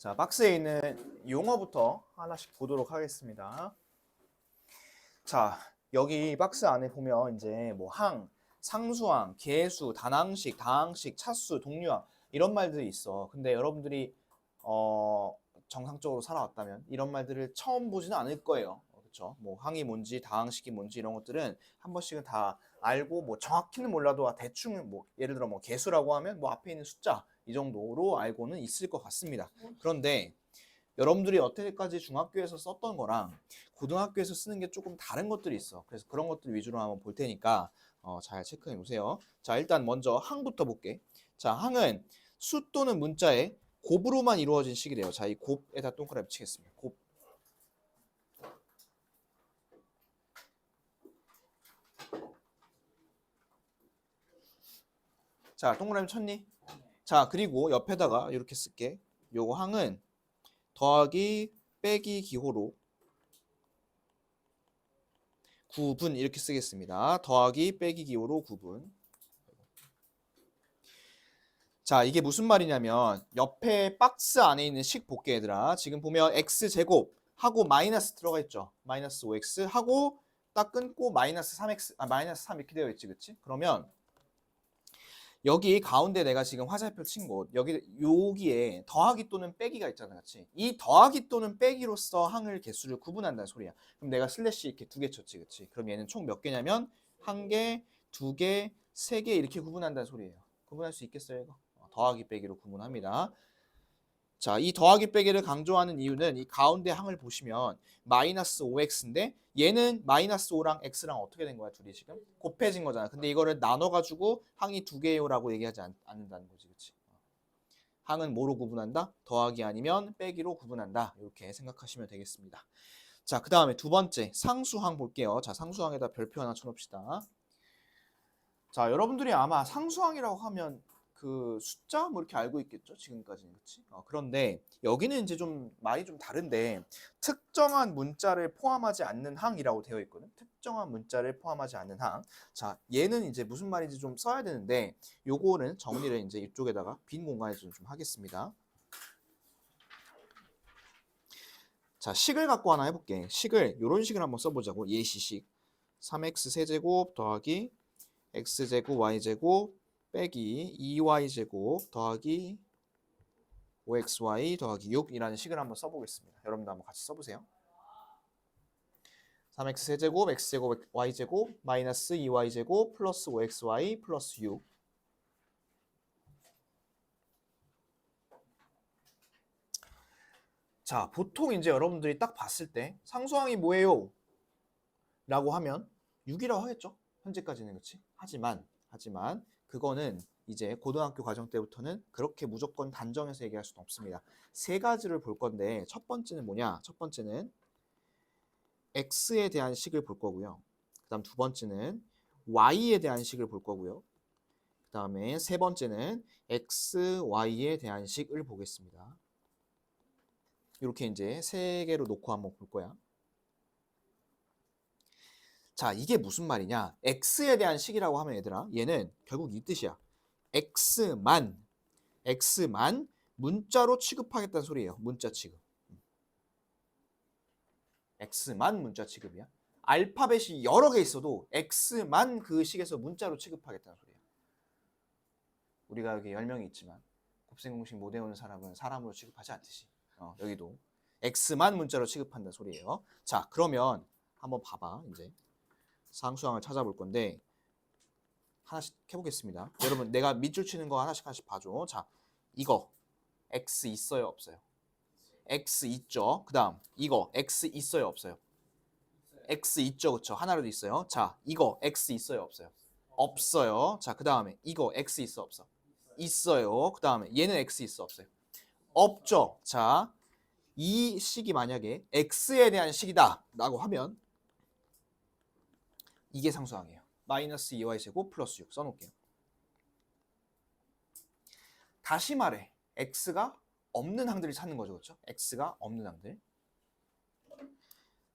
자, 박스에 있는 용어부터 하나씩 보도록 하겠습니다. 자, 여기 박스 안에 보면 이제 뭐 항, 상수항, 계수, 단항식, 다항식, 차수, 동류항 이런 말들이 있어. 근데 여러분들이 어, 정상적으로 살아왔다면 이런 말들을 처음 보지는 않을 거예요. 그렇죠? 뭐 항이 뭔지, 다항식이 뭔지 이런 것들은 한 번씩은 다 알고 뭐 정확히는 몰라도 아, 대충 뭐 예를 들어 뭐 개수라고 하면 뭐 앞에 있는 숫자 이 정도로 알고는 있을 것 같습니다. 그런데 여러분들이 여태까지 중학교에서 썼던 거랑 고등학교에서 쓰는 게 조금 다른 것들이 있어. 그래서 그런 것들 위주로 한번 볼 테니까 어, 잘 체크해 보세요. 자, 일단 먼저 항부터 볼게. 자, 항은 수 또는 문자의 곱으로만 이루어진 식이래요. 자, 이 곱에다 동그라미 치겠습니다. 곱. 자, 동그라미 쳤니? 자, 그리고 옆에다가 이렇게 쓸게. 요거 항은 더하기 빼기 기호로 9분 이렇게 쓰겠습니다. 더하기 빼기 기호로 9분. 자, 이게 무슨 말이냐면 옆에 박스 안에 있는 식 볼게 얘들아. 지금 보면 x제곱 하고 마이너스 들어가 있죠. 마이너스 5x 하고 딱 끊고 마이너스 3x 아 마이너스 3 이렇게 되어 있지. 그치? 그러면 여기 가운데 내가 지금 화살표 친 곳 여기 여기에 더하기 또는 빼기가 있잖아 같이. 이 더하기 또는 빼기로서 항을 개수를 구분한다는 소리야. 그럼 내가 슬래시 이렇게 두 개 쳤지 그치? 그럼 얘는 총 몇 개냐면 한 개, 두 개, 세 개 이렇게 구분한다는 소리예요. 구분할 수 있겠어요 이거? 어, 더하기 빼기로 구분합니다 자, 이 더하기 빼기를 강조하는 이유는 이 가운데 항을 보시면 마이너스 5x인데 얘는 마이너스 5랑 x랑 어떻게 된 거야 둘이 지금 곱해진 거잖아. 근데 이거를 나눠가지고 항이 두 개요라고 얘기하지 않, 않는다는 거지, 그렇지? 항은 뭐로 구분한다? 더하기 아니면 빼기로 구분한다. 이렇게 생각하시면 되겠습니다. 자, 그 다음에 두 번째 상수항 볼게요. 자, 상수항에다 별표 하나 쳐놓읍시다. 자, 여러분들이 아마 상수항이라고 하면 그 숫자? 뭐 이렇게 알고 있겠죠 지금까지는. 그렇지 어, 그런데 여기는 이제 좀 말이 좀 다른데 특정한 문자를 포함하지 않는 항이라고 되어 있거든. 특정한 문자를 포함하지 않는 항자 얘는 이제 무슨 말인지 좀 써야 되는데 요거는 정리를 이제 이쪽에다가 빈 공간에 좀, 좀 하겠습니다. 자 식을 갖고 하나 해볼게. 식을 요런 식을 한번 써보자고. 예시식. 3x 세제곱 더하기 x제곱 y제곱 빼기 2y제곱 더하기 5xy 더하기 6이라는 식을 한번 써보겠습니다. 여러분도 한번 같이 써보세요. 3x 세제곱 x제곱 y제곱 마이너스 2y제곱 플러스 5xy 플러스 6 자, 보통 이제 여러분들이 딱 봤을 때 상수항이 뭐예요? 라고 하면 6이라고 하겠죠? 현재까지는 그렇지? 하지만 하지만 그거는 이제 고등학교 과정 때부터는 그렇게 무조건 단정해서 얘기할 수는 없습니다. 세 가지를 볼 건데 첫 번째는 뭐냐? 첫 번째는 x에 대한 식을 볼 거고요. 그다음 두 번째는 y에 대한 식을 볼 거고요. 그다음에 세 번째는 x, y에 대한 식을 보겠습니다. 이렇게 이제 세 개로 놓고 한번 볼 거야. 자, 이게 무슨 말이냐? x에 대한 식이라고 하면 얘들아, 얘는 결국 이 뜻이야. x만, x만 문자로 취급하겠다는 소리예요. 문자 취급. x만 문자 취급이야. 알파벳이 여러 개 있어도 x만 그 식에서 문자로 취급하겠다는 소리야. 우리가 여기 10명이 있지만 곱셈 공식 못 외우는 사람은 사람으로 취급하지 않듯이 어, 여기도 x만 문자로 취급한다는 소리예요. 자, 그러면 한번 봐봐, 이제. 상수항을 찾아볼 건데 하나씩 해보겠습니다. 여러분 내가 밑줄 치는 거 하나씩 하나씩 봐줘. 자 이거 x 있어요 없어요? x 있죠. 그 다음 이거 x 있어요 없어요? x 있죠 그쵸 하나라도 있어요. 자 이거 x 있어요 없어요? 없어요. 자 그 다음에 이거 x 있어 없어? 있어요. 그 다음에 얘는 x 있어 없어요? 없죠. 자 이 식이 만약에 x에 대한 식이다 라고 하면 이게 상수항이에요. 마이너스 2y 제곱 플러스 6 써놓을게요. 다시 말해 x가 없는 항들을 찾는 거죠. 그렇죠? x가 없는 항들.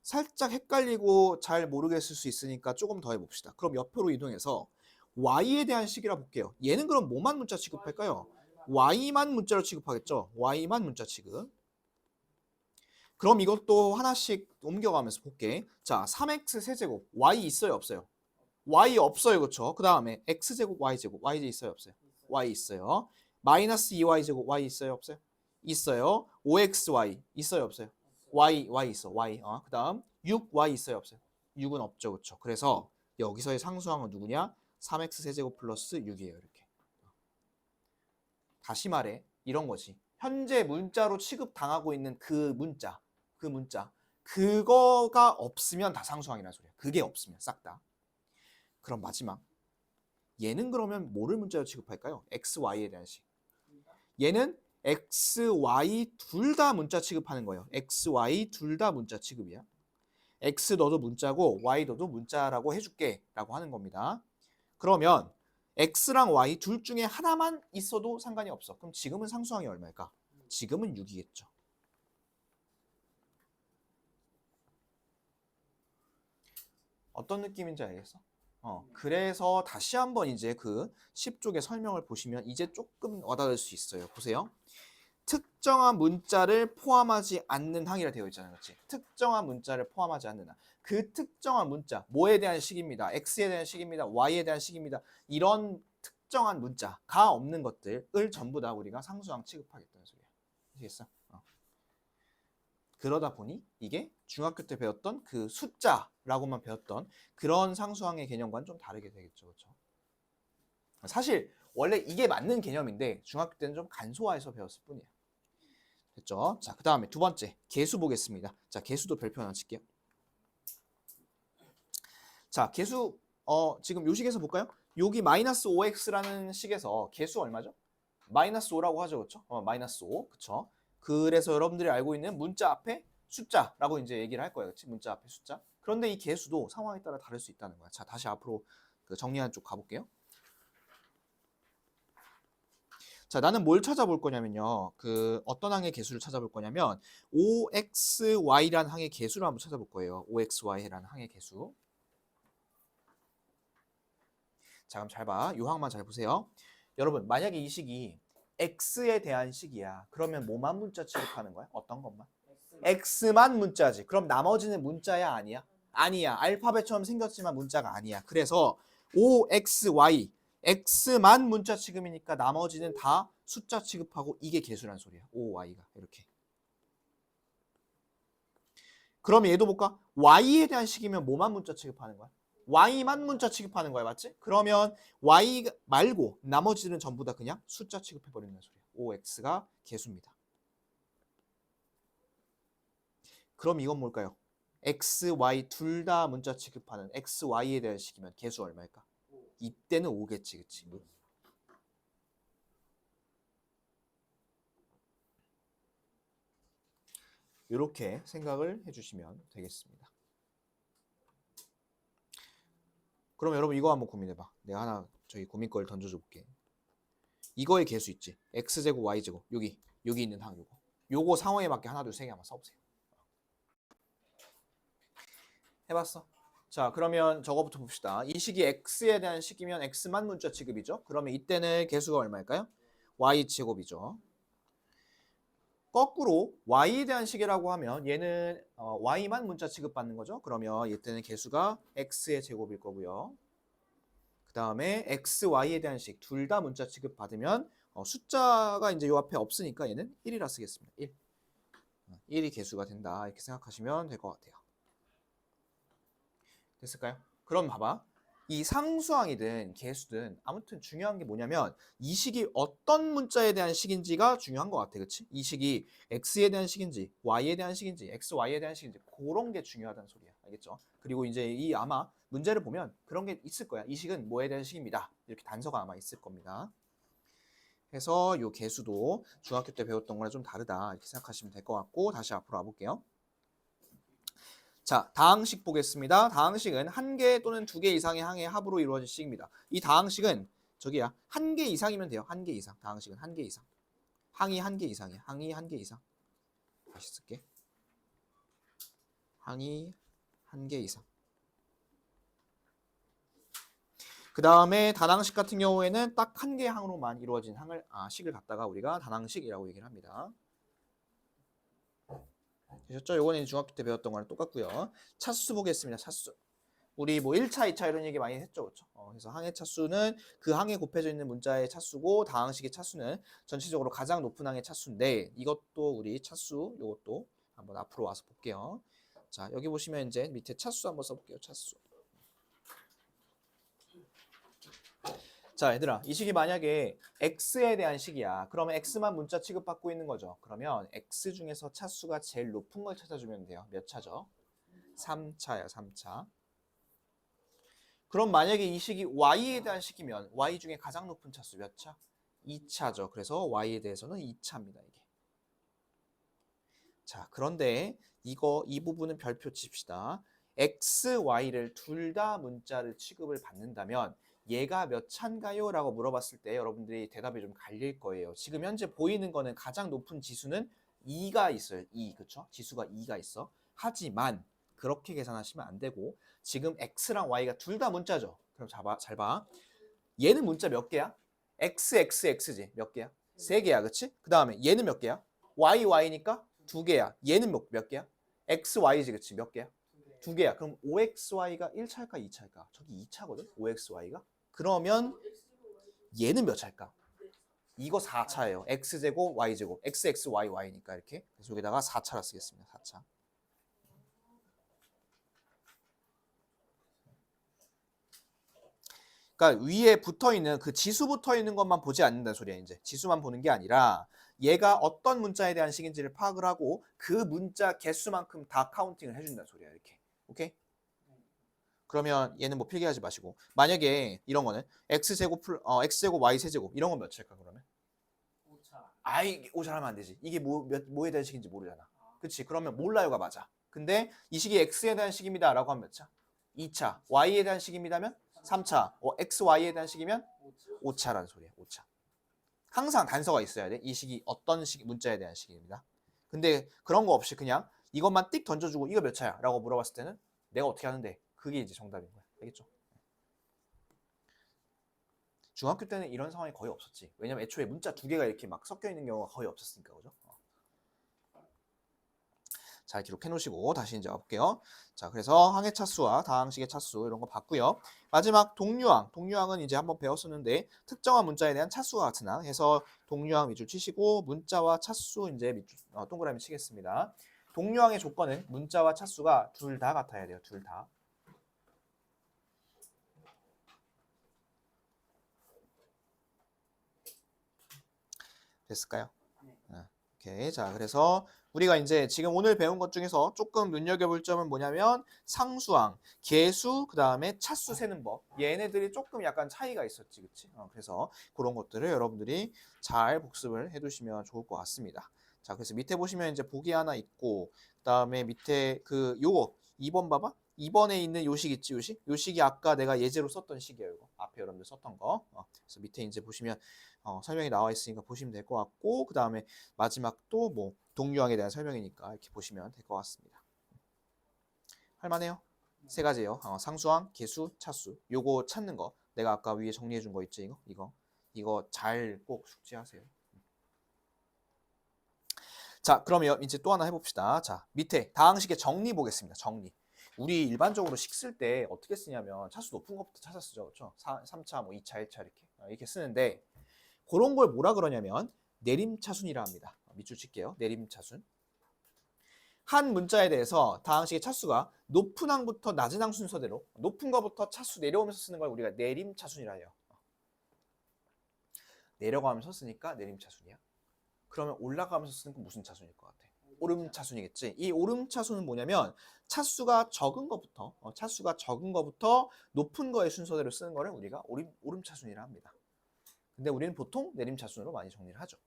살짝 헷갈리고 잘 모르겠을 수 있으니까 조금 더 해봅시다. 그럼 옆으로 이동해서 y에 대한 식이라 볼게요. 얘는 그럼 뭐만 문자 취급할까요? y만 문자로 취급하겠죠. y만 문자 취급. 그럼 이것도 하나씩 옮겨가면서 볼게. 자, 3x 세제곱 y 있어요, 없어요? y 없어요, 그렇죠? 그 다음에 x 제곱 y 있어요, 없어요? y 있어요. 마이너스 2y 제곱 y 있어요, 없어요? 있어요. 5xy 있어요, 없어요? y y 있어, y. 어, 그 다음 6y 있어요, 없어요? 6은 없죠, 그렇죠? 그래서 여기서의 상수항은 누구냐? 3x 세제곱 플러스 6이에요, 이렇게. 다시 말해, 이런 거지. 현재 문자로 취급당하고 있는 그 문자, 그 문자, 그거가 없으면 다 상수항이라는 소리야. 그게 없으면 싹 다. 그럼 마지막. 얘는 그러면 뭐를 문자로 취급할까요? x, y에 대한 식. 얘는 x, y 둘 다 문자 취급하는 거예요. x, y 둘 다 문자 취급이야. x 너도 문자고 y 너도 문자라고 해줄게 라고 하는 겁니다. 그러면 x랑 y 둘 중에 하나만 있어도 상관이 없어. 그럼 지금은 상수항이 얼마일까? 지금은 6이겠죠. 어떤 느낌인지 알겠어? 어, 그래서 다시 한번 이제 그 10쪽의 설명을 보시면 이제 조금 와닿을 수 있어요. 보세요. 특정한 문자를 포함하지 않는 항이라 되어 있잖아요. 그렇지? 특정한 문자를 포함하지 않는 항. 그 특정한 문자, 뭐에 대한 식입니다. x에 대한 식입니다. y에 대한 식입니다. 이런 특정한 문자가 없는 것들을 전부 다 우리가 상수항 취급하겠다는 소리야. 아시겠어? 어. 그러다 보니 이게 중학교 때 배웠던 그 숫자 라고만 배웠던 그런 상수항의 개념과는 좀 다르게 되겠죠. 그렇죠? 사실 원래 이게 맞는 개념인데 중학교 때는 좀 간소화해서 배웠을 뿐이에요. 됐죠? 자, 그 다음에 두 번째 개수 보겠습니다. 자, 개수도 별표 하나 칠게요. 자, 개수 어 지금 요 식에서 볼까요? 여기 마이너스 5x라는 식에서 개수 얼마죠? 마이너스 5라고 하죠, 그렇죠? 어, 마이너스 5, 그렇죠? 그래서 여러분들이 알고 있는 문자 앞에 숫자라고 이제 얘기를 할 거예요, 그렇지? 문자 앞에 숫자. 그런데 이 개수도 상황에 따라 다를 수 있다는 거야. 자, 다시 앞으로 그 정리하는 쪽 가볼게요. 자, 나는 뭘 찾아볼 거냐면요. 그 어떤 항의 개수를 찾아볼 거냐면 OXY라는 항의 개수를 한번 찾아볼 거예요. OXY라는 항의 개수. 자, 그럼 잘 봐. 요 항만 잘 보세요. 여러분, 만약에 이 식이 X에 대한 식이야. 그러면 뭐만 문자 취급하는 거야? 어떤 것만? X만 문자지. 그럼 나머지는 문자야 아니야? 아니야. 알파벳처럼 생겼지만 문자가 아니야. 그래서 OXY X만 문자 취급이니까 나머지는 다 숫자 취급하고 이게 개수란 소리야. OY가 이렇게. 그럼 얘도 볼까? Y에 대한 식이면 뭐만 문자 취급하는 거야? Y만 문자 취급하는 거야, 맞지? 그러면 Y 말고 나머지는 전부 다 그냥 숫자 취급해 버리는 소리야. OX가 개수입니다. 그럼 이건 뭘까요? X, Y 둘 다 문자 취급하는 X, Y에 대한 식이면 개수 얼마일까? 이때는 5겠지, 그치? 이렇게 생각을 해주시면 되겠습니다. 그럼 여러분 이거 한번 고민해봐. 내가 하나 저희 고민 걸 던져줘 볼게. 이거의 개수 있지? x제곱 y제곱 여기 여기 있는 항 요거 요거 상황에 맞게 하나 둘 세 개 한번 써보세요. 해봤어? 자 그러면 저거부터 봅시다. 이 식이 x에 대한 식이면 x만 문자 취급이죠. 그러면 이때는 개수가 얼마일까요? y제곱이죠. 거꾸로 y에 대한 식이라고 하면 얘는 어, y만 문자 취급받는 거죠. 그러면 이때는 개수가 x의 제곱일 거고요. 그 다음에 x, y에 대한 식 둘 다 문자 취급받으면 어, 숫자가 이제 요 앞에 없으니까 얘는 1이라 쓰겠습니다. 1. 1이 개수가 된다 이렇게 생각하시면 될 것 같아요. 됐을까요? 그럼 봐봐. 이 상수항이든 개수든 아무튼 중요한 게 뭐냐면 이 식이 어떤 문자에 대한 식인지가 중요한 것 같아. 그치? 이 식이 x에 대한 식인지 y에 대한 식인지 x, y에 대한 식인지 그런 게 중요하다는 소리야. 알겠죠? 그리고 이제 이 아마 문제를 보면 그런 게 있을 거야. 이 식은 뭐에 대한 식입니다. 이렇게 단서가 아마 있을 겁니다. 그래서 요 개수도 중학교 때 배웠던 거랑 좀 다르다 이렇게 생각하시면 될 것 같고 다시 앞으로 와볼게요. 자, 다항식 보겠습니다. 다항식은 한 개 또는 두 개 이상의 항의 합으로 이루어진 식입니다. 이 다항식은 저기야 한 개 이상이면 돼요. 한 개 이상. 다항식은 한 개 이상. 항이 한 개 이상이야. 항이 한 개 이상. 다시 쓸게. 항이 한 개 이상. 그 다음에 다항식 같은 경우에는 딱 한 개의 항으로만 이루어진 항을 아, 식을 갖다가 우리가 다항식이라고 얘기를 합니다. 되셨죠? 요거는 중학교 때 배웠던 거랑 똑같고요. 차수 보겠습니다. 차수. 우리 뭐 1차, 2차 이런 얘기 많이 했죠. 그렇죠? 어, 그래서 항의 차수는 그 항에 곱해져 있는 문자의 차수고 다항식의 차수는 전체적으로 가장 높은 항의 차수인데 이것도 우리 차수 요것도 한번 앞으로 와서 볼게요. 자, 여기 보시면 이제 밑에 차수 한번 써 볼게요. 차수. 자, 얘들아, 이 식이 만약에 x에 대한 식이야. 그러면 x만 문자 취급받고 있는 거죠. 그러면 x 중에서 차수가 제일 높은 걸 찾아주면 돼요. 몇 차죠? 3차야, 3차. 그럼 만약에 이 식이 y에 대한 식이면 y 중에 가장 높은 차수 몇 차? 2차죠. 그래서 y에 대해서는 2차입니다, 이게. 자, 그런데 이거 이 부분은 별표 칩시다. x, y를 둘 다 문자를 취급을 받는다면 얘가 몇 차인가요? 라고 물어봤을 때 여러분들이 대답이 좀 갈릴 거예요. 지금 현재 보이는 거는 가장 높은 지수는 2가 있어요. 2, 그쵸? 지수가 2가 있어. 하지만 그렇게 계산하시면 안 되고 지금 x랑 y가 둘 다 문자죠. 그럼 잡아, 잘 봐. 얘는 문자 몇 개야? x, x, x지. 몇 개야? 세 개야, 그치? 그 다음에 얘는 몇 개야? y, y니까 두 개야. 얘는 몇, 몇 개야? x, y지, 그치? 몇 개야? 두 개야. 그럼 5xy가 1차일까 2차일까? 저기 2차거든? 5xy가? 그러면 얘는 몇 차일까? 이거 4차예요. x제곱, y제곱. x, x, y, y니까 이렇게. 그래서 여기다가 4차라 쓰겠습니다. 4차. 그러니까 위에 붙어 있는 그 지수 붙어 있는 것만 보지 않는다는 소리야, 이제. 지수만 보는 게 아니라 얘가 어떤 문자에 대한 식인지를 파악을 하고 그 문자 개수만큼 다 카운팅을 해준다는 소리야, 이렇게. 오케이? 그러면 얘는 뭐 필기하지 마시고 만약에 이런 거는 x제곱 플 어, x제곱 y 세제곱 이런 건몇 차일까 그러면? 5차. 아이 오 잘하면 안 되지. 이게 뭐, 몇, 뭐에 대한 식인지 모르잖아. 그치? 그러면 몰라요가 맞아. 근데 이 식이 x에 대한 식입니다 라고 하면 몇 차? 2차. Y에 대한 식입니다면 3차. 어, x, y에 대한 식이면 5차. 5차 라는 소리야 5차. 항상 단서가 있어야 돼 이 식이 어떤 식 문자에 대한 식입니다. 근데 그런 거 없이 그냥 이것만 띡 던져주고 이거 몇 차야? 라고 물어봤을 때는 내가 어떻게 하는데 그게 이제 정답인 거야. 알겠죠? 중학교 때는 이런 상황이 거의 없었지. 왜냐면 애초에 문자 두 개가 이렇게 막 섞여 있는 경우가 거의 없었으니까, 그죠? 어. 잘 기록해 놓으시고 다시 이제 와볼게요. 자, 그래서 항의 차수와 다항식의 차수 이런 거 봤고요. 마지막 동류항. 동류항은 이제 한번 배웠었는데 특정한 문자에 대한 차수와 같은 항 해서 동류항 밑줄 치시고 문자와 차수 이제 밑줄 어, 동그라미 치겠습니다. 동류항의 조건은 문자와 차수가 둘 다 같아야 돼요. 둘 다. 됐을까요? 네. 아, 오케이. 자, 그래서 우리가 이제 지금 오늘 배운 것 중에서 조금 눈여겨볼 점은 뭐냐면 상수항, 개수, 그 다음에 차수 세는 법. 얘네들이 조금 약간 차이가 있었지, 그치? 어, 그래서 그런 것들을 여러분들이 잘 복습을 해두시면 좋을 것 같습니다. 자, 그래서 밑에 보시면 이제 보기 하나 있고, 그 다음에 밑에 그 요거 2번 봐봐. 2번에 있는 요식 있지, 요식? 요식이 아까 내가 예제로 썼던 식이에요, 이거. 앞에 여러분들 썼던 거. 어, 그래서 밑에 이제 보시면 어, 설명이 나와 있으니까 보시면 될 것 같고, 그 다음에 마지막도 뭐 동류항에 대한 설명이니까 이렇게 보시면 될 것 같습니다. 할만해요? 세 가지예요. 어, 상수항, 개수, 차수. 요거 찾는 거. 내가 아까 위에 정리해 준 거 있지, 이거? 이거. 이거 잘 꼭 숙지하세요. 자, 그러면 이제 또 하나 해 봅시다. 자, 밑에 다항식의 정리 보겠습니다. 정리. 우리 일반적으로 식 쓸 때 어떻게 쓰냐면 차수 높은 것부터 찾아 쓰죠. 그렇죠? 3차, 뭐 2차, 1차 이렇게 어, 이렇게 쓰는데 그런 걸 뭐라 그러냐면 내림차순이라 합니다. 밑줄 칠게요. 내림차순. 한 문자에 대해서 다항식의 차수가 높은 항부터 낮은 항 순서대로 높은 거부터 차수 내려오면서 쓰는 걸 우리가 내림차순이라 해요. 내려가면서 쓰니까 내림차순이야. 그러면 올라가면서 쓰는 건 무슨 차순일 것 같아? 오름차순이겠지. 이 오름차순은 뭐냐면 차수가 적은 것부터 어, 차수가 적은 것부터 높은 거의 순서대로 쓰는 거를 우리가 오름, 오름차순이라 합니다. 근데 우리는 보통 내림차순으로 많이 정리를 하죠.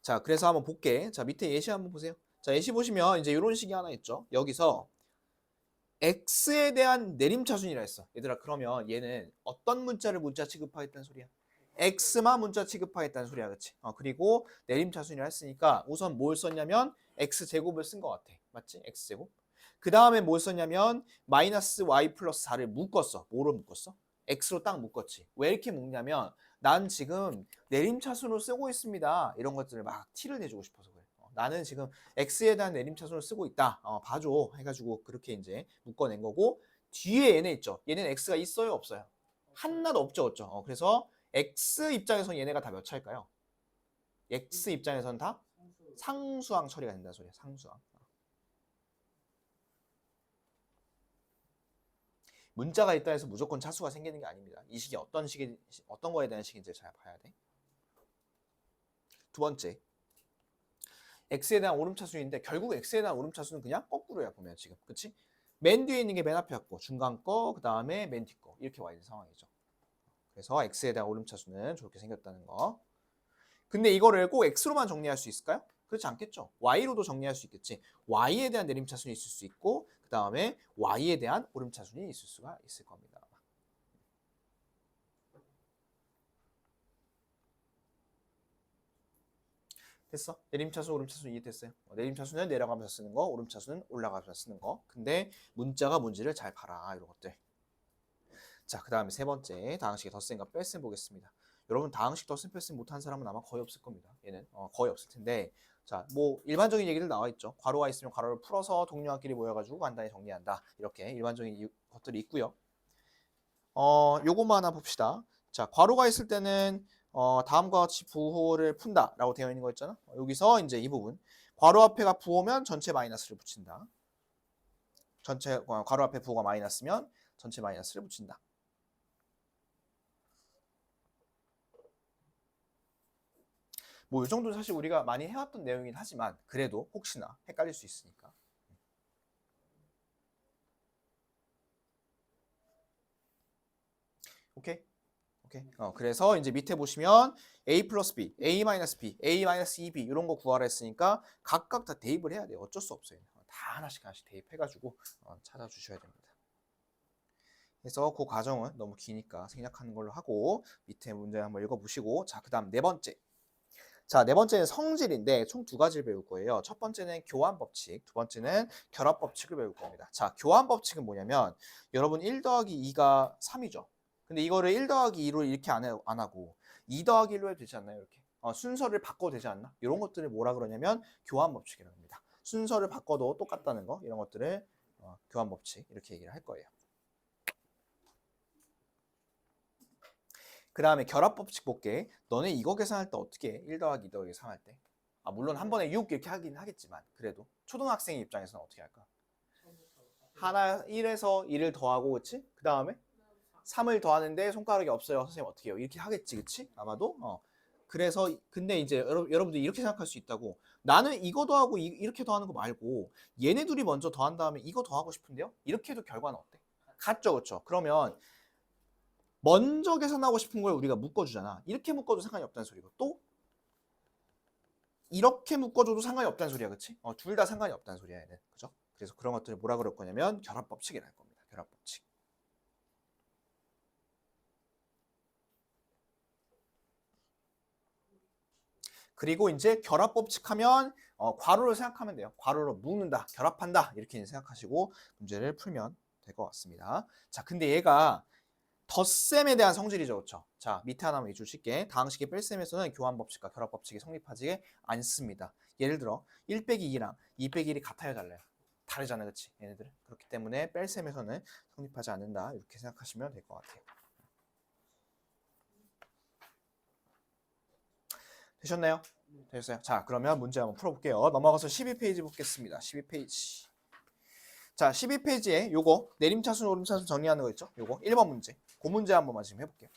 자, 그래서 한번 볼게. 자, 밑에 예시 한번 보세요. 자, 예시 보시면 이제 이런 식이 하나 있죠. 여기서 x에 대한 내림차순이라 했어. 얘들아, 그러면 얘는 어떤 문자를 문자 취급하겠다는 소리야? x만 문자 취급하겠다는 소리야, 그치? 어, 그리고 내림차순이라 했으니까 우선 뭘 썼냐면 x제곱을 쓴 것 같아. 맞지? x제곱. 그 다음에 뭘 썼냐면 마이너스 y 플러스 4를 묶었어. 뭐로 묶었어? X로 딱 묶었지. 왜 이렇게 묶냐면 난 지금 내림차순으로 쓰고 있습니다. 이런 것들을 막 티를 내주고 싶어서 그래. 어, 나는 지금 x에 대한 내림차순을 쓰고 있다. 어, 봐줘. 해가지고 그렇게 이제 묶어낸 거고 뒤에 얘네 있죠. 얘는 x가 있어요, 없어요? 하나도 없죠, 없죠. 어, 그래서 x 입장에서는 얘네가 다 몇 차일까요? x 입장에서는 다 상수항 처리가 된다는 소리야. 상수항. 문자가 있다 해서 무조건 차수가 생기는 게 아닙니다. 이 식이 어떤 식이 어떤 거에 대한 식인지 잘 봐야 돼. 두 번째. x에 대한 오름차수인데 결국 x에 대한 오름차수는 그냥 거꾸로야 보면 지금. 그치? 맨 뒤에 있는 게 맨 앞에 왔고 중간 거, 그 다음에 맨 뒤 거. 이렇게 와 있는 상황이죠. 그래서 x에 대한 오름차수는 저렇게 생겼다는 거. 근데 이거를 꼭 x로만 정리할 수 있을까요? 그렇지 않겠죠. y로도 정리할 수 있겠지. y에 대한 내림차순이 있을 수 있고 그 다음에 y에 대한 오름차순이 있을 수가 있을 겁니다. 됐어? 내림차순, 오름차순 이해됐어요? 어, 내림차순은 내려가면서 쓰는 거, 오름차순은 올라가면서 쓰는 거. 근데 문자가 뭔지를 잘 봐라 이런 것들. 자, 그 다음에 세 번째 다항식의 덧셈과 뺄셈 보겠습니다. 여러분 다항식 덧셈 뺄셈 못한 사람은 아마 거의 없을 겁니다. 얘는 어, 거의 없을 텐데 자, 뭐 일반적인 얘기들 나와 있죠. 괄호가 있으면 괄호를 풀어서 동료끼리 모여가지고 간단히 정리한다. 이렇게 일반적인 이- 것들이 있고요. 어, 요것만 하나 봅시다. 자, 괄호가 있을 때는 어, 다음과 같이 부호를 푼다라고 되어 있는 거 있잖아. 어, 여기서 이제 이 부분 괄호 앞에가 부호면 전체 마이너스를 붙인다. 전체 어, 괄호 앞에 부호가 마이너스면 전체 마이너스를 붙인다. 뭐 이 정도는 사실 우리가 많이 해왔던 내용이긴 하지만 그래도 혹시나 헷갈릴 수 있으니까. 오케이? 어, 그래서 이제 밑에 보시면 a 플러스 b, a 마이너스 b, a 마이너스 2b 이런 거 구하라 했으니까 각각 다 대입을 해야 돼요. 어쩔 수 없어요. 다 하나씩 하나씩 대입해가지고 어, 찾아주셔야 됩니다. 그래서 그 과정은 너무 기니까 생략하는 걸로 하고 밑에 문제 한번 읽어보시고 자, 그 다음 네 번째. 자, 네 번째는 성질인데 총 두 가지를 배울 거예요. 첫 번째는 교환 법칙, 두 번째는 결합 법칙을 배울 겁니다. 자, 교환 법칙은 뭐냐면 여러분 1 더하기 2가 3이죠. 근데 이거를 1 더하기 2로 이렇게 안, 해, 안 하고 2 더하기 1로 해도 되지 않나요? 이렇게. 어, 순서를 바꿔도 되지 않나? 이런 것들을 뭐라 그러냐면 교환 법칙이라고 합니다. 순서를 바꿔도 똑같다는 거 이런 것들을 어, 교환 법칙 이렇게 얘기를 할 거예요. 그 다음에 결합 법칙 볼게. 너네 이거 계산할 때 어떻게 해? 1 더하기 2 더하기 3 할 때. 아, 물론 한 번에 6 이렇게 하긴 하겠지만 그래도 초등학생 입장에서는 어떻게 할까? 하나 1에서 2를 더하고 그치? 그 다음에 3을 더하는데 손가락이 없어요. 선생님 어떻게 해요? 이렇게 하겠지, 그치? 아마도. 어. 그래서 근데 이제 여러, 여러분들 이렇게 생각할 수 있다고. 나는 이거 더하고 이, 이렇게 더하는 거 말고 얘네 둘이 먼저 더한 다음에 이거 더하고 싶은데요? 이렇게 해도 결과는 어때? 같죠, 그렇죠? 그러면 먼저 계산하고 싶은 걸 우리가 묶어주잖아. 이렇게 묶어도 상관이 없다는 소리고 또 이렇게 묶어줘도 상관이 없다는 소리야, 그렇지? 어, 둘 다 상관이 없다는 소리야, 얘는, 그죠? 그래서 그런 것들을 뭐라 그럴 거냐면 결합 법칙이라 할 겁니다. 결합 법칙. 그리고 이제 결합 법칙 하면 어, 괄호를 생각하면 돼요. 괄호로 묶는다, 결합한다 이렇게 생각하시고 문제를 풀면 될 것 같습니다. 자, 근데 얘가 덧셈에 대한 성질이죠, 그렇죠? 자, 밑에 하나만 위주 칠게. 다항식의 뺄셈에서는 교환 법칙과 결합 법칙이 성립하지 않습니다. 예를 들어 1 빼기 2랑 2 빼기 1이 같아요, 달라요? 다르잖아요, 그렇지? 얘네들은 그렇기 때문에 뺄셈에서는 성립하지 않는다 이렇게 생각하시면 될 것 같아요. 되셨나요? 되셨어요? 자, 그러면 문제 한번 풀어볼게요. 넘어가서 12페이지 보겠습니다. 12페이지. 자, 12페이지에 요거 내림차순 오름차순 정리하는 거 있죠? 요거 1번 문제. 그 문제 한 번만 지금 해볼게요.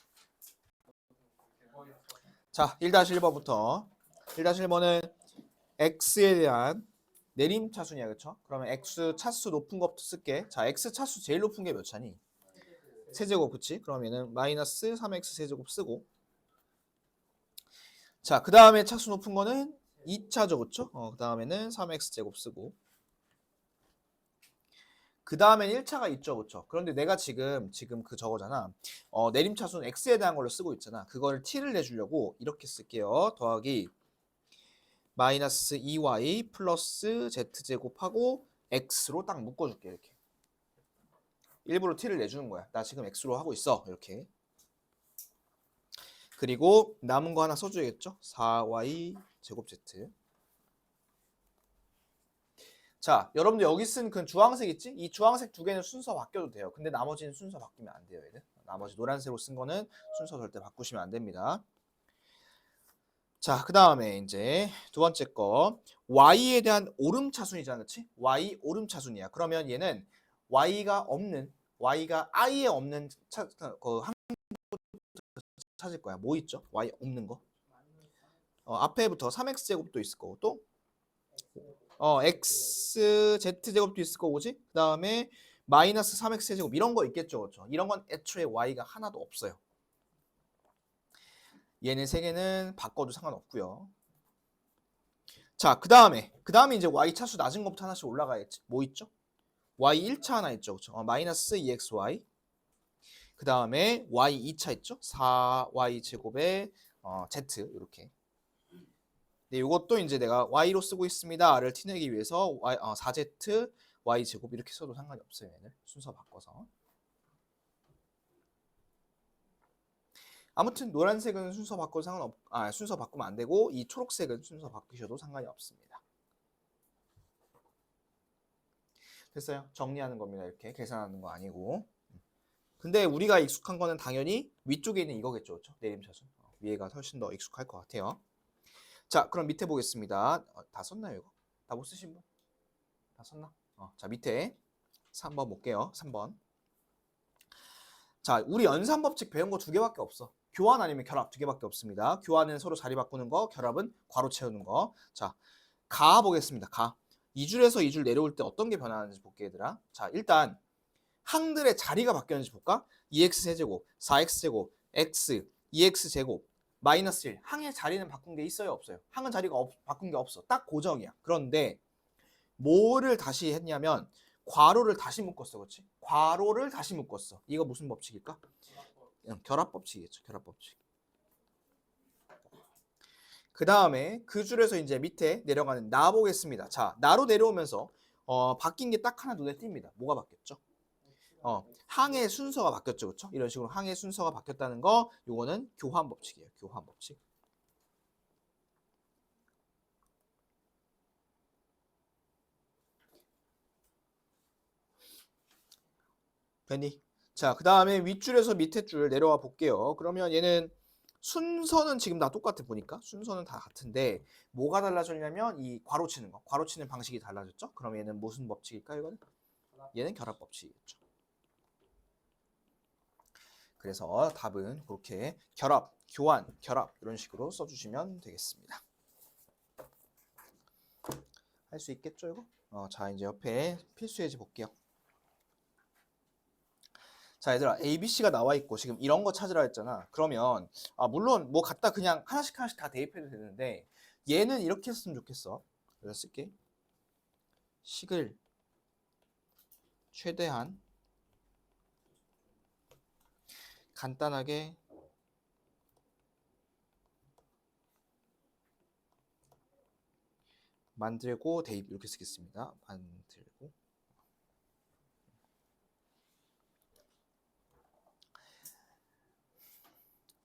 자, 1-1번부터 1-1번은 x에 대한 내림 차순이야, 그렇죠? 그러면 x 차수 높은 것부터 쓸게. 자, x 차수 제일 높은 게 몇 차니? 세제곱, 그치? 그러면은 마이너스 3x 세제곱 쓰고 자, 그 다음에 차수 높은 거는 2차죠, 그쵸? 어, 그 다음에는 3x 제곱 쓰고 그 다음엔 1차가 있죠, 그쵸? 그런데 내가 지금 지금 그 저거잖아. 어, 내림차수는 x에 대한 걸로 쓰고 있잖아. 그걸 t를 내주려고 이렇게 쓸게요. 더하기 마이너스 2y 플러스 z 제곱하고 x로 딱 묶어줄게 이렇게. 일부러 t를 내주는 거야. 나 지금 x로 하고 있어 이렇게. 그리고 남은 거 하나 써줘야겠죠? 4y 제곱 z. 자, 여러분들 여기 쓴 그 주황색 있지? 이 주황색 두 개는 순서 바뀌어도 돼요. 근데 나머지는 순서 바뀌면 안 돼요, 얘는. 나머지 노란색으로 쓴 거는 순서 절대 바꾸시면 안 됩니다. 자, 그 다음에 이제 두 번째 거 y에 대한 오름차순이잖아, 그렇지? y 오름차순이야. 그러면 얘는 y가 없는 y가 i에 없는 차, 그 한, 찾을 거야. 뭐 있죠? y 없는 거. 어, 앞에부터 3x 제곱도 있을 거고 또 어, x z 제곱도 있을 거고지. 그 다음에 마이너스 3x 제곱 이런 거 있겠죠, 그렇죠? 이런 건 애초에 y가 하나도 없어요. 얘네 세 개는 바꿔도 상관없고요. 자, 그 다음에 그 다음에 이제 y 차수 낮은 것부터 하나씩 올라가야지. 뭐 있죠? y 1차 하나 있죠, 그렇죠? 어, 마이너스 2xy. 그 다음에 y 2차 있죠? 4y 제곱에 어, z 이렇게. 네, 이것도 이제 내가 y로 쓰고 있습니다를 티내기 위해서 y, 어, 4z y 제곱 이렇게 써도 상관이 없어요. 얘는 순서 바꿔서. 아무튼 노란색은 순서 바꿔도 상관없, 아 순서 바꾸면 안 되고 이 초록색은 순서 바꾸셔도 상관이 없습니다. 됐어요? 정리하는 겁니다. 이렇게 계산하는 거 아니고. 근데 우리가 익숙한 거는 당연히 위쪽에 있는 이거겠죠, 그렇죠? 내림차순. 어, 위에가 훨씬 더 익숙할 것 같아요. 자, 그럼 밑에 보겠습니다. 어, 다 썼나요, 이거? 다 못 쓰신 분? 다 썼나? 어, 자, 밑에 3번 볼게요. 3번. 자, 우리 연산 법칙 배운 거 두 개밖에 없어. 교환 아니면 결합 두 개밖에 없습니다. 교환은 서로 자리 바꾸는 거, 결합은 괄호 채우는 거. 자, 가 보겠습니다. 가. 2줄에서 2줄 내려올 때 어떤 게 변하는지 볼게 얘들아. 자, 일단 항들의 자리가 바뀌었는지 볼까? 2x 세제곱, 4x 제곱, x, 2x 제곱, 마이너스 1. 항의 자리는 바꾼 게 있어요, 없어요? 항은 자리가 없, 바꾼 게 없어. 딱 고정이야. 그런데 뭐를 다시 했냐면 괄호를 다시 묶었어, 그렇지? 괄호를 다시 묶었어. 이거 무슨 법칙일까? 응, 결합 법칙이겠죠, 결합 법칙. 그 다음에 그 줄에서 이제 밑에 내려가는 나 보겠습니다. 자, 나로 내려오면서 어, 바뀐 게 딱 하나 눈에 띕니다. 뭐가 바뀌었죠? 어, 항의 순서가 바뀌었죠, 그렇죠? 이런 식으로 항의 순서가 바뀌었다는 거, 요거는 교환 법칙이에요. 교환 법칙. 됐니? 자, 그 다음에 윗줄에서 밑에 줄 내려와 볼게요. 그러면 얘는 순서는 지금 다 똑같아 보니까 순서는 다 같은데 뭐가 달라졌냐면 이 괄호 치는 거, 괄호 치는 방식이 달라졌죠? 그럼 얘는 무슨 법칙일까 이거는? 얘는 결합 법칙이겠죠. 그래서 답은 그렇게 결합, 교환, 결합 이런 식으로 써주시면 되겠습니다. 할 수 있겠죠 이거? 어, 자 이제 옆에 필수 예제 볼게요. 자 얘들아 A, B, C가 나와 있고 지금 이런 거 찾으라 했잖아. 그러면 아 물론 뭐 갖다 그냥 하나씩 하나씩 다 대입해도 되는데 얘는 이렇게 했으면 좋겠어. 그래서 쓸게. 식을 최대한 간단하게 만들고 대입 이렇게 쓰겠습니다. 만들고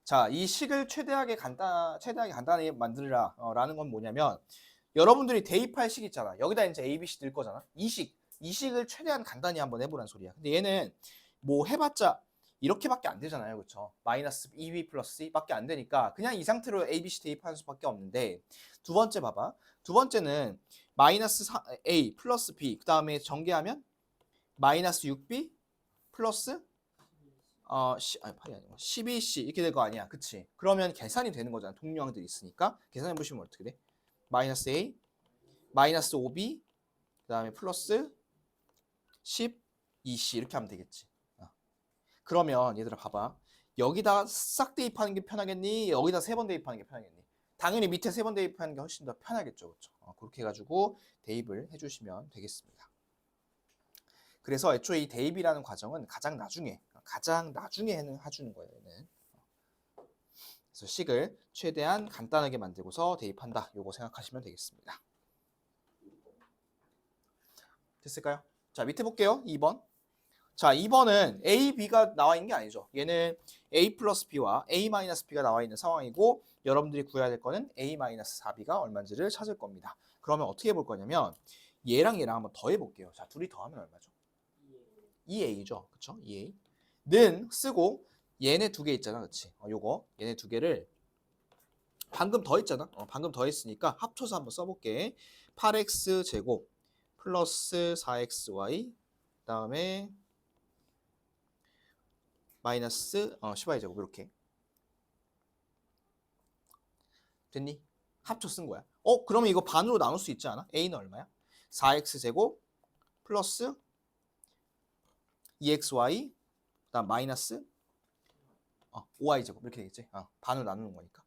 자, 이 식을 최대하게 간단 최대하게 간단하게 만들라라는 건 뭐냐면 여러분들이 대입할 식 있잖아. 여기다 이제 A, B, C 넣을 거잖아. 이 식, 이 식을 최대한 간단히 한번 해보란 소리야. 근데 얘는 뭐 해봤자 이렇게밖에 안 되잖아요, 그렇죠? 마이너스 2b 플러스 c밖에 안 되니까 그냥 이 상태로 a, b, c 대입하는 수밖에 없는데 두 번째 봐봐. 두 번째는 마이너스 a 플러스 b 그 다음에 전개하면 마이너스 6b 플러스 어, 시, 아니, 8이 아니고 12c 이렇게 될 거 아니야, 그치? 그러면 계산이 되는 거잖아, 동료항들이 있으니까 계산해 보시면 어떻게 돼? 마이너스 a 마이너스 5b 그 다음에 플러스 12c 이렇게 하면 되겠지. 그러면 얘들아 봐봐. 여기다 싹 대입하는 게 편하겠니? 여기다 세 번 대입하는 게 편하겠니? 당연히 밑에 세 번 대입하는 게 훨씬 더 편하겠죠. 그렇죠? 어, 그렇게 해가지고 대입을 해주시면 되겠습니다. 그래서 애초에 이 대입이라는 과정은 가장 나중에 가장 나중에 해는 해주는 거예요. 얘는. 그래서 식을 최대한 간단하게 만들고서 대입한다. 요거 생각하시면 되겠습니다. 됐을까요? 자 밑에 볼게요. 2번. 자, 2번은 A, B가 나와 있는 게 아니죠. 얘는 A 플러스 B와 A 마이너스 B가 나와 있는 상황이고 여러분들이 구해야 될 거는 A 마이너스 4B가 얼마인지를 찾을 겁니다. 그러면 어떻게 해볼 거냐면 얘랑 얘랑 한번 더해 볼게요. 자, 둘이 더하면 얼마죠? 2A죠. 그쵸? 2A. 는 쓰고 얘네 두 개 있잖아. 그치? 어, 요거 얘네 두 개를 방금 더 했잖아. 어, 방금 더 했으니까 합쳐서 한번 써볼게. 8x 제곱 플러스 4xy 그다음에 마이너스 어, 10y 제곱 이렇게 됐니? 합쳐 쓴 거야. 어 그러면 이거 반으로 나눌 수 있지 않아? a는 얼마야? 4x 제곱 플러스 2xy 그다음 마이너스 어, 5y 제곱 이렇게 되겠지? 어, 반으로 나누는 거니까.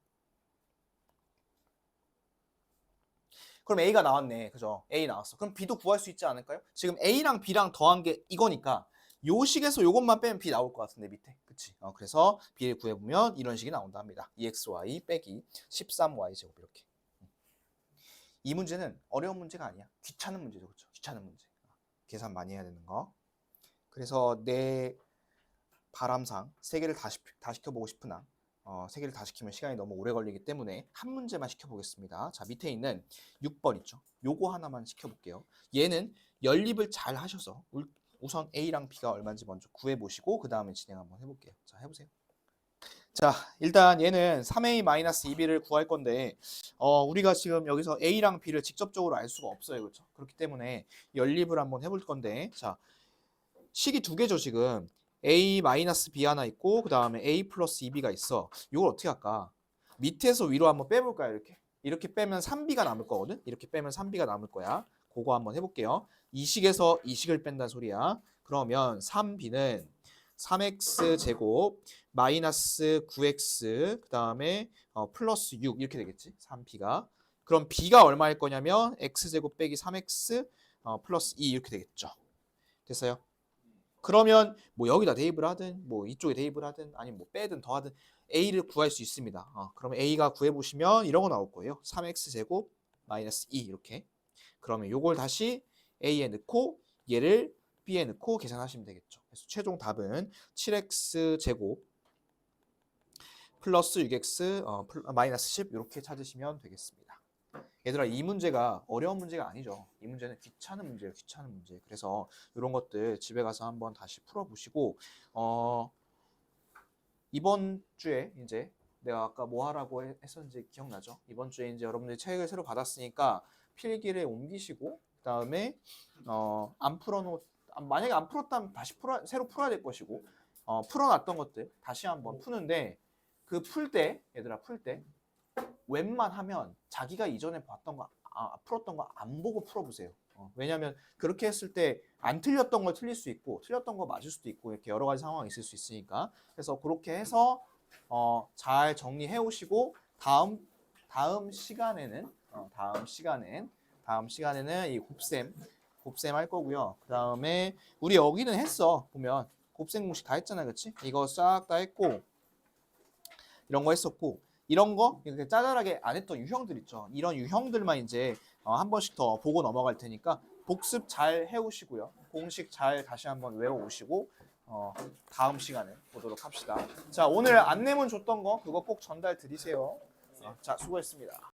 그럼 A가 나왔네. 그죠? A 나왔어. 그럼 B도 구할 수 있지 않을까요? 지금 A랑 B랑 더한 게 이거니까 요 식에서 요것만 빼면 B 나올 것 같은데 밑에. 그치? 어, 그래서 B를 구해보면 이런 식이 나온다 합니다. 2xy 빼기 13y 제곱 이렇게. 이 문제는 어려운 문제가 아니야. 귀찮은 문제죠. 그렇죠? 귀찮은 문제. 계산 많이 해야 되는 거. 그래서 내 바람상 세 개를 다, 시, 다 시켜보고 싶으나 어, 세 개를 다 시키면 시간이 너무 오래 걸리기 때문에 한 문제만 시켜보겠습니다. 자 밑에 있는 6번 있죠. 요거 하나만 시켜볼게요. 얘는 연립을 잘 하셔서 울- 우선 A랑 B가 얼마인지 먼저 구해보시고 그 다음에 진행 한번 해볼게요. 자 해보세요. 자 일단 얘는 3A-2B를 구할 건데 어, 우리가 지금 여기서 A랑 B를 직접적으로 알 수가 없어요. 그렇죠? 그렇기 때문에 연립을 한번 해볼 건데 자 식이 두 개죠 지금 a 마이너스 b 하나 있고 그 다음에 a 플러스 2b가 있어. 이걸 어떻게 할까? 밑에서 위로 한번 빼볼까요? 이렇게 이렇게 빼면 3b가 남을 거거든. 이렇게 빼면 3b가 남을 거야. 그거 한번 해볼게요. 이 식에서 이 식을 뺀다는 소리야. 그러면 3b는 3x 제곱 마이너스 9x 그 다음에 어, 플러스 6 이렇게 되겠지. 3b가 그럼 b가 얼마일 거냐면 x 제곱 빼기 3x 어, 플러스 2 이렇게 되겠죠. 됐어요? 그러면 뭐 여기다 대입을 하든 뭐 이쪽에 대입을 하든 아니면 뭐 빼든 더하든 a를 구할 수 있습니다. 어, 그러면 a가 구해 보시면 이런 거 나올 거예요. 3x 제곱 마이너스 2 이렇게. 그러면 요걸 다시 a에 넣고 얘를 b에 넣고 계산하시면 되겠죠. 그래서 최종 답은 7x 제곱 플러스 6x 어, 플- 마이너스 10 이렇게 찾으시면 되겠습니다. 얘들아 이 문제가 어려운 문제가 아니죠. 이 문제는 귀찮은 문제예요. 귀찮은 문제. 그래서 이런 것들 집에 가서 한번 다시 풀어보시고 어 이번 주에 이제 내가 아까 뭐 하라고 해- 했었는지 기억나죠? 이번 주에 이제 여러분들이 책을 새로 받았으니까 필기를 옮기시고 그다음에 어 안 풀어놓 아, 만약에 안 풀었다면 다시 풀어 새로 풀어야 될 것이고 어 풀어놨던 것들 다시 한번 푸는데 그 풀 때 얘들아 풀 때 웬만하면 자기가 이전에 봤던 거, 아, 풀었던 거 안 보고 풀어보세요. 어, 왜냐하면 그렇게 했을 때 안 틀렸던 걸 틀릴 수 있고 틀렸던 거 맞을 수도 있고 이렇게 여러 가지 상황이 있을 수 있으니까 그래서 그렇게 해서 어, 잘 정리해 오시고 다음 다음 시간에는 어, 다음 시간엔 다음 시간에는 이 곱셈 곱셈 할 거고요. 그 다음에 우리 여기는 했어 보면 곱셈 공식 다 했잖아, 그렇지? 이거 싹 다 했고 이런 거 했었고 이런 거 이렇게 짜잘하게 안 했던 유형들 있죠. 이런 유형들만 이제 어, 한 번씩 더 보고 넘어갈 테니까 복습 잘 해오시고요. 공식 잘 다시 한번 외워오시고 어, 다음 시간에 보도록 합시다. 자 오늘 안내문 줬던 거 그거 꼭 전달 드리세요. 어, 자 수고했습니다.